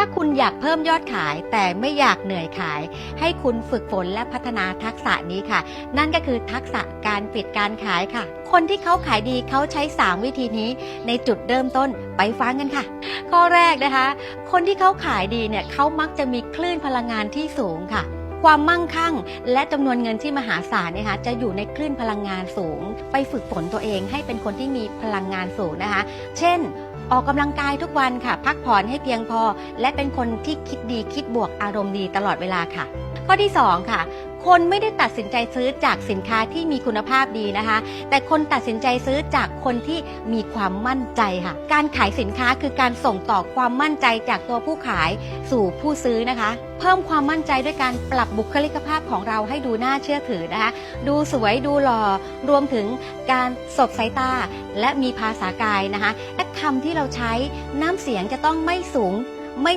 ถ้าคุณอยากเพิ่มยอดขาย แต่ไม่อยากเหนื่อยขาย ให้คุณฝึกฝนและพัฒนาทักษะนี้ค่ะ นั่นก็คือทักษะการปิดการขายค่ะ คนที่เขาขายดีเขาใช้ 3 วิธีนี้ในจุดเริ่มต้นไปฟังกันค่ะ ข้อแรกนะคะ คนที่เขาขายดีเนี่ยเขามักจะมีคลื่นพลังงานที่สูงค่ะ ความมั่งคั่ง และจำนวนเงินที่มหาศาลเนี่ยค่ะจะอยู่ในคลื่นพลังงานสูง ไปฝึกฝนตัวเองให้เป็นคนที่มีพลังงานสูงนะคะ เช่นออกกำลังกายทุกวันค่ะ พักผ่อนให้เพียงพอ และเป็นคนที่คิดดีคิดบวกอารมณ์ดีตลอดเวลาค่ะ ข้อที่ 2 ค่ะ คนไม่ได้ตัดสินใจซื้อจากสินค้าที่มีคุณภาพดีนะคะ แต่คนตัดสินใจซื้อจากคนที่มีความมั่นใจค่ะ การขายสินค้าคือการส่งต่อความมั่นใจจากตัวผู้ขายสู่ผู้ซื้อนะคะ เพิ่มความมั่นใจด้วยการปรับบุคลิกภาพของเราให้ดูน่าเชื่อถือนะคะ ดูสวยดูหล่อรวมถึงการสบสายตา และมีภาษากายนะคะและคำที่เราใช้น้ำเสียงจะต้องไม่สูงไม่